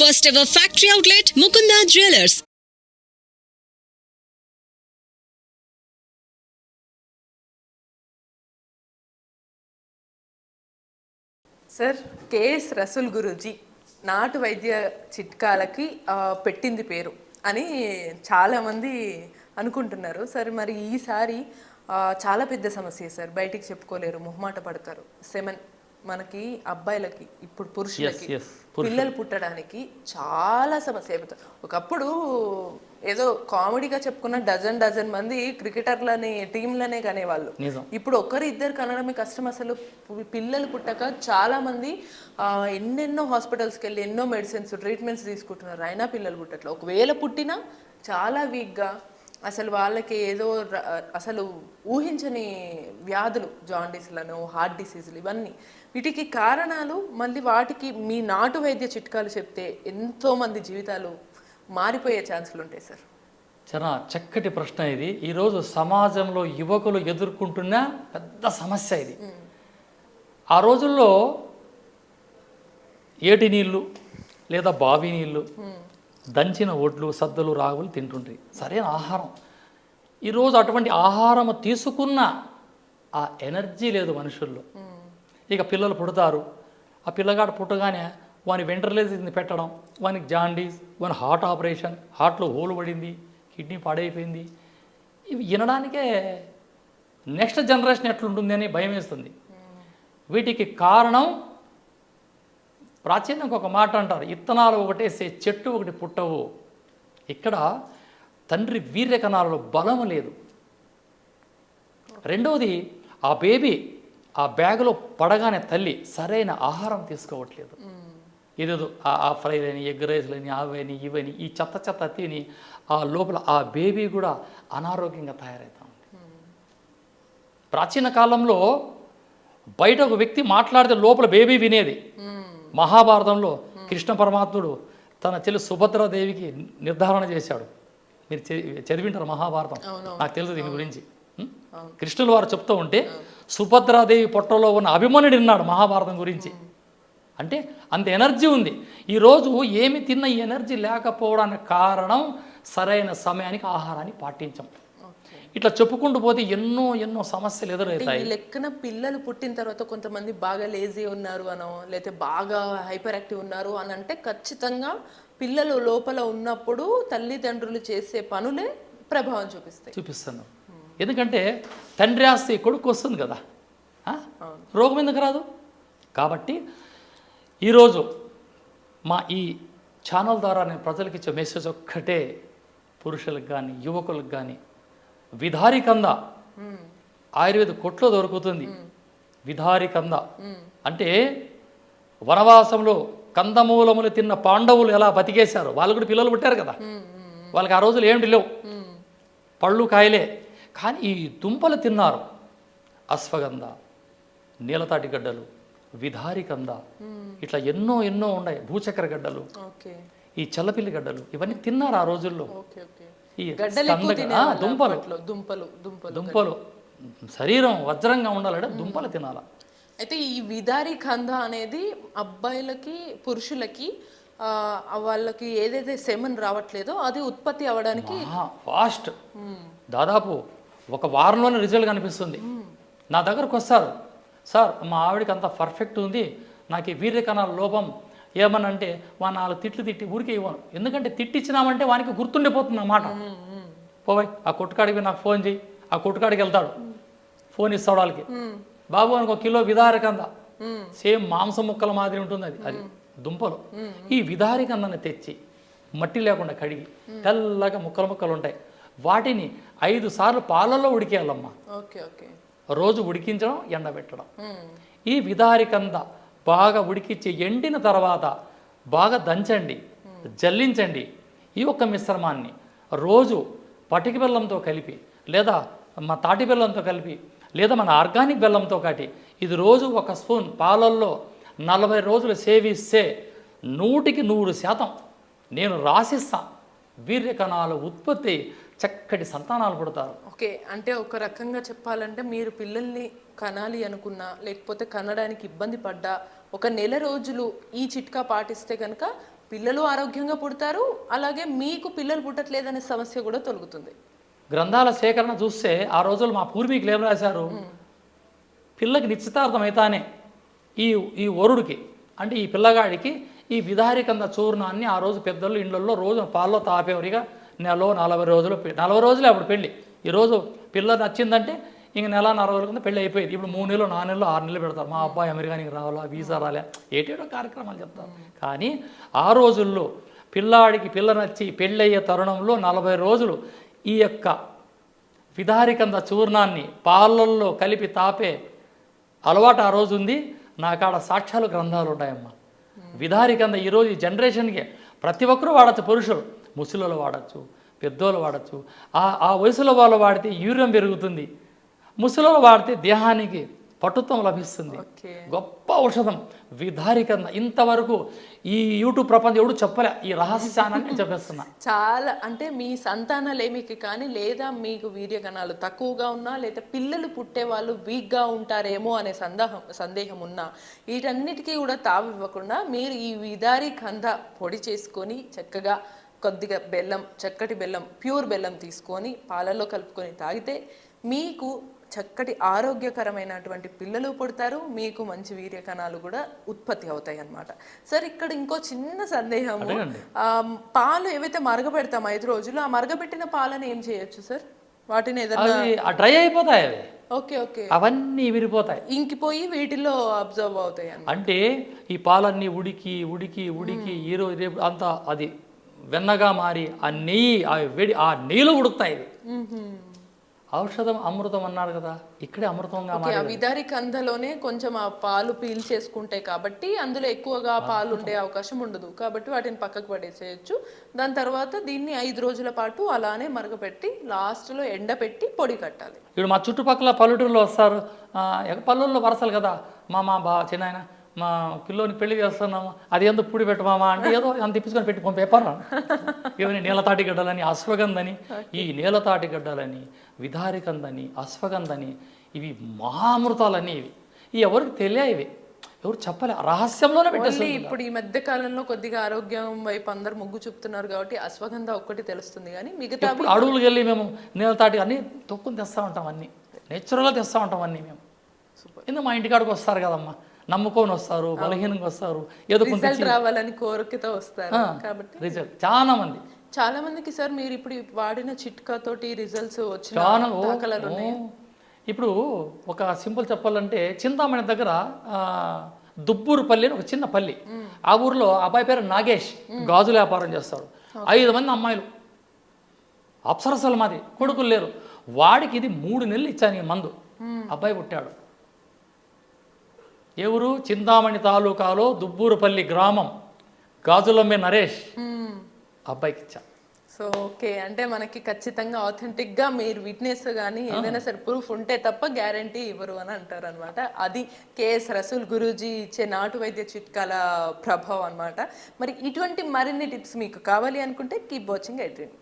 First ever factory outlet Mukunda jewellers sir K S Rasool Guruji నాటు వైద్య చిట్కాలకి పెట్టింది పేరు అని చాలామంది అనుకుంటున్నారు. సార్ మరి ఈసారి చాలా పెద్ద సమస్య సార్ బయటికి చెప్పుకోలేరు మొహమాట పడతారు. సెమెన్ మనకి అబ్బాయిలకి ఇప్పుడు పురుషులకి. పిల్లలు పుట్టడానికి చాలా సమస్య అయిపోతుంది. ఒకప్పుడు ఏదో కామెడీగా చెప్పుకున్న డజన్ డజన్ మంది క్రికెటర్లని టీంలనే కనేవాళ్ళు. ఇప్పుడు ఒకరు ఇద్దరు కనడమే కష్టం అసలు. పిల్లలు పుట్టక చాలా మంది ఎన్నెన్నో హాస్పిటల్స్కి వెళ్ళి ఎన్నో మెడిసిన్స్ ట్రీట్మెంట్స్ తీసుకుంటున్నారు. అయినా పిల్లలు పుట్టట్లేదు ఒకవేళ పుట్టినా చాలా వీక్గా అసలు వాళ్ళకి ఏదో అసలు ఊహించని వ్యాధులు జాండీస్లను హార్ట్ డిసీజులు ఇవన్నీ. వీటికి కారణాలు మళ్ళీ వాటికి మీ నాటు వైద్య చిట్కాలు చెప్తే ఎంతో మంది జీవితాలు మారిపోయే ఛాన్సులు ఉంటాయి సార్. చాలా చక్కటి ప్రశ్న ఇది. ఈరోజు సమాజంలో యువకులు ఎదుర్కొంటున్న పెద్ద సమస్య ఇది. ఆ రోజుల్లో ఏటి నీళ్ళు లేదా బావి నీళ్ళు దంచిన ఒడ్లు సద్దలు రాగులు తింటుండ్రి సరైన ఆహారం. ఈరోజు అటువంటి ఆహారం తీసుకున్న ఆ ఎనర్జీ లేదు మనుషుల్లో. ఇక పిల్లలు పుడతారు. ఆ పిల్లగాడు పుట్టగానే వాని వెంట్రలేసింది పెట్టడం వానికి జాండీస్ వాని హార్ట్ ఆపరేషన్ హార్ట్లో హోల్ పడింది కిడ్నీ పాడైపోయింది. ఇవి వినడానికే నెక్స్ట్ జనరేషన్ ఎట్లుంటుంది అని భయం వేస్తుంది. వీటికి కారణం ప్రాచీనంగా ఒక మాట అంటారు ఇత్తనాలు ఒకటేసే చెట్టు ఒకటి పుట్టవు. ఇక్కడ తండ్రి వీర్య కణాలలో బలం లేదు. రెండవది ఆ బేబీ ఆ బ్యాగులో పడగానే తల్లి సరైన ఆహారం తీసుకోవట్లేదు. ఇదేదో ఆ ఆ ఫ్రైలని ఎగ్ రైస్లని అవని ఇవని ఈ చెత్త చెత్త తిని ఆ లోపల ఆ బేబీ కూడా అనారోగ్యంగా తయారవుతా ఉంది. ప్రాచీన కాలంలో బయట ఒక వ్యక్తి మాట్లాడితే లోపల బేబీ వినేది. మహాభారతంలో కృష్ణ పరమాత్ముడు తన చెల్లి సుభద్రాదేవికి నిర్ధారణ చేశాడు. మీరు చదివి- చదివింటారు మహాభారతం. నాకు తెలుసు దీని గురించి? కృష్ణుల వారు చెప్తూ ఉంటే సుభద్రాదేవి పొట్టలో ఉన్న అభిమన్యుడు విన్నాడు మహాభారతం గురించి. అంటే అంత ఎనర్జీ ఉంది. ఈరోజు ఏమి తిన్న ఈ ఎనర్జీ లేకపోవడానికి కారణం సరైన సమయానికి ఆహారాన్ని పాటించం. ఇట్లా చెప్పుకుంటూ పోతే ఎన్నో ఎన్నో సమస్యలు ఎదురవుతాయి. లెక్కన పిల్లలు పుట్టిన తర్వాత కొంతమంది బాగా లేజీ ఉన్నారు అనో లేకపోతే బాగా హైపర్ యాక్టివ్ ఉన్నారు అని అంటే ఖచ్చితంగా పిల్లలు లోపల ఉన్నప్పుడు తల్లిదండ్రులు చేసే పనులే ప్రభావం చూపిస్తాయి. చూపిస్తున్నాం ఎందుకంటే తండ్రి ఆస్తి కొడుకు వస్తుంది కదా? రోగం ఎందుకు రాదు? కాబట్టి ఈరోజు మా ఈ ఛానల్ ద్వారా నేను ప్రజలకు ఇచ్చే మెసేజ్ ఒక్కటే పురుషులకు కానీ యువకులకు కానీ విధారి కంద ఆయుర్వేద కొట్లో దొరుకుతుంది. విధారి కంద అంటే వనవాసంలో కందమూలములు తిన్న పాండవులు ఎలా బతికేశారు వాళ్ళు కూడా పిల్లలు పుట్టారు కదా. వాళ్ళకి ఆ రోజులు ఏమిటి లేవు. పళ్ళు కాయలే. కానీ ఈ దుంపలు తిన్నారు. అశ్వగంధ నీలతాటి గడ్డలు విధారి కంద ఇట్లా ఎన్నో ఎన్నో ఉన్నాయి. భూచక్ర గడ్డలు ఈ చల్లపిల్లి గడ్డలు ఇవన్నీ తిన్నారు ఆ రోజుల్లో. ఈ దుంపలు. దుంపలు దుంపలు దుంపలు. శరీరం వజ్రంగా ఉండాలంటే దుంపలు తినాల? అయితే ఈ విదారి కంద అనేది అబ్బాయిలకి పురుషులకి వాళ్ళకి ఏదైతే సెమన్ రావట్లేదో అది ఉత్పత్తి అవ్వడానికి ఫాస్ట్. దాదాపు ఒక వారంలోనే రిజల్ట్ కనిపిస్తుంది. నా దగ్గరకు వస్తారు. సార్ మా ఆవిడకి అంత పర్ఫెక్ట్ ఉంది. నాకు ఈ వీర్య కణాల లోపం ఏమనంటే వా నాలుగు తిట్లు తిట్టి ఊరికే ఇవ్వను. ఎందుకంటే తిట్టిచ్చినామంటే వానికి గుర్తుండిపోతుంది అన్నమాట. పోవాయి ఆ కొట్టుకాడికి నాకు ఫోన్ చేయి. ఆ కొట్టుకాడికి వెళ్తాడు. ఫోన్ ఇస్తాడు వాళ్ళకి. బాబు అనుకో కిలో విదారకంద. సేమ్ మాంసం ముక్కల మాదిరి ఉంటుంది అది. అది దుంపలు. ఈ విదారికందని తెచ్చి మట్టి లేకుండా కడిగి తెల్లగా ముక్కలు ముక్కలు ఉంటాయి. వాటిని ఐదు సార్లు పాలల్లో ఉడికేయాలమ్మా. రోజు ఉడికించడం ఎండబెట్టడం. ఈ విదారికంద బాగా ఉడికించి ఎండిన తర్వాత బాగా దంచండి జల్లించండి ఈ ఒక్క మిశ్రమాన్ని. రోజు పటికి బెల్లంతో కలిపి లేదా మా తాటి బెల్లంతో కలిపి లేదా మన ఆర్గానిక్ బెల్లంతో కాటి ఇది రోజు ఒక స్పూన్ పాలల్లో నలభై రోజులు సేవిస్తే నూటికి నూరు శాతం నేను రాసిస్తాను వీర్యకణాలు ఉత్పత్తి చక్కటి సంతానాలు పుడతారు. ఓకే అంటే ఒక రకంగా చెప్పాలంటే మీరు పిల్లల్ని కనాలి అనుకున్నా లేకపోతే కనడానికి ఇబ్బంది పడ్డా ఒక నెల రోజులు ఈ చిట్కా పాటిస్తే కనుక పిల్లలు ఆరోగ్యంగా పుడతారు అలాగే మీకు పిల్లలు పుట్టట్లేదనే సమస్య కూడా తొలగుతుంది. గ్రంథాల సేకరణ చూస్తే ఆ రోజులు మా పూర్వీకులు ఏం రాశారు? పిల్లకి నిశ్చితార్థం అయితానే ఈ ఈ వరుడికి అంటే ఈ పిల్లగాడికి ఈ విధారికంద చూర్ణాన్ని ఆ రోజు పెద్దలు ఇండ్లలో రోజు పాల్లో తాపేవరిగా నెలలో నలభై రోజులు నలభై రోజులే అప్పుడు పెళ్ళి. ఈరోజు పిల్ల నచ్చిందంటే ఇంక నెల నలభై కింద పెళ్ళి అయిపోయింది. ఇప్పుడు మూడు నెలలు నాలుగు నెలలు ఆరు నెలలు పెడతారు. మా అబ్బాయి అమెరికానికి రావాలా వీసా రాలే. ఏటేటో కార్యక్రమాలు చెప్తారు. కానీ ఆ రోజుల్లో పిల్లాడికి పిల్ల నచ్చి పెళ్ళయ్యే తరుణంలో నలభై రోజులు ఈ యొక్క విధారికంద చూర్ణాన్ని పాలల్లో కలిపి తాపే అలవాటు ఆ రోజు ఉంది. నాకాడ సాక్ష్యాలు గ్రంథాలు ఉన్నాయమ్మా. విధారికంద ఈరోజు ఈ జనరేషన్కి ప్రతి ఒక్కరూ వాడచ్చు. పురుషులు ముసలిలో వాడచ్చు పెద్దోళ్ళు వాడచ్చు. ఆ ఆ వయసులో వాళ్ళు వాడితే యూరియం పెరుగుతుంది. ముసలిలో వాడితే దేహానికి పటుత్వం లభిస్తుంది. గొప్ప ఔషధం. విధారికంద ఇంతవరకు ఈ యూట్యూబ్ ప్రపంచం ఎవడు చెప్పలే ఈ రహస్యాన్ని నేను చెప్పేస్తున్నా. చాలా అంటే మీ సంతానలేమికి కానీ లేదా మీకు వీర్య కణాలు తక్కువగా ఉన్నా లేదా పిల్లలు పుట్టే వాళ్ళు వీక్గా ఉంటారేమో అనే సందేహం సందేహం ఉన్నా వీటన్నిటికీ కూడా తావు ఇవ్వకుండా మీరు ఈ విదారి కంద పొడి చేసుకొని చక్కగా కొద్దిగా బెల్లం చక్కటి బెల్లం ప్యూర్ బెల్లం తీసుకొని పాలల్లో కలుపుకొని తాగితే మీకు చక్కటి ఆరోగ్యకరమైనటువంటి పిల్లలు పుడతారు మీకు మంచి వీర్య కణాలు కూడా ఉత్పత్తి అవుతాయి అన్నమాట సార్ ఇక్కడ ఇంకో చిన్న. ఆ, పాలు ఏవైతే మరగబెడతాం ఐదు రోజులు ఆ మరగబెట్టిన పాలను ఏం చేయొచ్చు సార్? వాటిని ఏదైనా డ్రై అయిపోతాయి అవి. Okay okay. అవన్నీ విరిపోతాయి ఇంకిపోయి వీటిలో అబ్జర్వ్ అవుతాయి అంటే ఈ పాలన్నీ ఉడికి ఉడికి ఉడికి ఈ రోజు రేపు అంతా అది వెన్నగా మారి ఆ నెయ్యి ఆ వేడి ఆ నెయ్యిలో ఉడుకుతాయి ఔషధం అమృతం అన్నారు కదా ఇక్కడే అమృతంగా విదారి కందలోనే కొంచెం ఆ పాలు పీల్ చేసుకుంటాయి కాబట్టి అందులో ఎక్కువగా పాలు ఉండే అవకాశం ఉండదు. కాబట్టి వాటిని పక్కకు పడేసేయచ్చు. దాని తర్వాత దీన్ని ఐదు రోజుల పాటు అలానే మరగపెట్టి లాస్ట్లో ఎండపెట్టి పొడి కట్టాలి. ఇప్పుడు మా చుట్టుపక్కల పల్లెటూరులో వస్తారు. పల్లెల్లో వరసలు కదా మా మా బా చిన్నాయన. మా పిల్లోని పెళ్ళి చేస్తున్నాము? అది ఎందుకు పూడి పెట్టమామా అంటే ఏదో అంత తిప్పించుకొని పెట్టి పంపేపారా ఏమని నీలతాటి గడ్డలని అశ్వగంధని ఈ నీలతాటి గడ్డలని విధారికందని అశ్వగంధని ఇవి మహామృతాలని ఇవి. ఇవి ఎవరికి తెలియ ఇవి? ఎవరు చెప్పలే? రహస్యంలోనే పెట్టేస్తారు ఇప్పుడు ఈ మధ్య కాలంలో కొద్దిగా ఆరోగ్యం వైపు అందరు మొగ్గు చూపుతున్నారు కాబట్టి అశ్వగంధ ఒక్కటి తెలుస్తుంది కానీ మిగతా అడవులకు వెళ్ళి మేము నీలతాటి అన్ని తొక్కుని తెస్తూ ఉంటాం అన్నీ. నేచురల్గా తెస్తూ ఉంటాం అన్నీ మేము. ఎందుకు మా ఇంటికాడికి వస్తారు కదమ్మా? నమ్ముకొని వస్తారు బలహీనంగా వస్తారు ఏదో రావాలని కోరికతో వస్తారు కాబట్టి. రిజల్ట్ చాలా మంది చాలా మందికి సార్ మీరు ఇప్పుడు వాడిన చిట్కా తోటి రిజల్ట్స్ వచ్చిన. ఇప్పుడు ఒక సింపుల్ చెప్పాలంటే చింతామణి దగ్గర దుబ్బూరుపల్లి అని ఒక చిన్న పల్లి. ఆ ఊర్లో అబ్బాయి పేరు నాగేష్ గాజుల వ్యాపారం చేస్తాడు. ఐదు మంది అమ్మాయిలు. అప్సరసలు మాది కొడుకులు లేరు. వాడికి ఇది మూడు నెలలు ఇచ్చాను ఈ మందు. అబ్బాయి పుట్టాడు. ఎవరు చింతామణి తాలూకాలో దుబ్బూరుపల్లి గ్రామం. గాజులమ్మే నరేష్. అబ్బాయికి ఇచ్చా సో ఓకే. అంటే మనకి ఖచ్చితంగా authentic గా మీరు విట్నెస్ కానీ ఏదైనా సరే ప్రూఫ్ ఉంటే తప్ప గ్యారంటీ ఇవ్వరు అని అంటారు అనమాట అది కేఎస్ రసూల్ గురూజీ ఇచ్చే నాటు వైద్య చిట్కాల ప్రభావం అన్నమాట. మరి ఇటువంటి మరిన్ని టిప్స్ మీకు కావాలి అనుకుంటే కీప్ వాచింగ్ ఎడ్రీన్